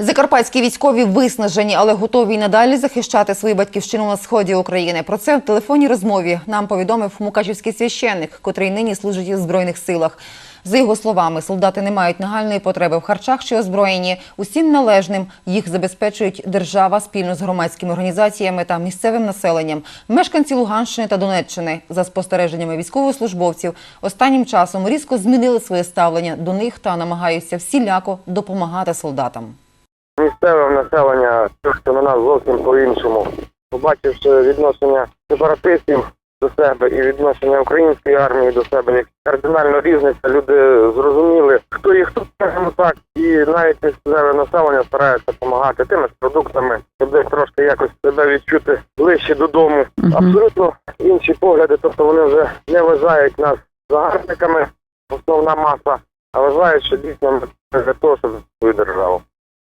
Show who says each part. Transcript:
Speaker 1: Закарпатські військові виснажені, але готові й надалі захищати свою батьківщину на сході України. Про це в телефонній розмові нам повідомив мукачівський священник, котрий нині служить у збройних силах. За його словами, солдати не мають нагальної потреби в харчах чи озброєнні. Усім належним їх забезпечують держава спільно з громадськими організаціями та місцевим населенням. Мешканці Луганщини та Донеччини, за спостереженнями військовослужбовців, останнім часом різко змінили своє ставлення до них та намагаються всіляко допомагати солдатам.
Speaker 2: Місцеве населення трошки на нас зовсім по-іншому. Побачивши відношення сепаратистів до себе і відношення української армії до себе, як кардинально різниця, люди зрозуміли, хто є хто, скажімо так, і навіть місцеве населення старається допомагати тими ж продуктами, щоб десь трошки якось себе відчути ближче додому. Абсолютно інші погляди, тобто вони вже не вважають нас загарбниками, основна маса, а вважають, що дійсно ми для того, щоб свою державу.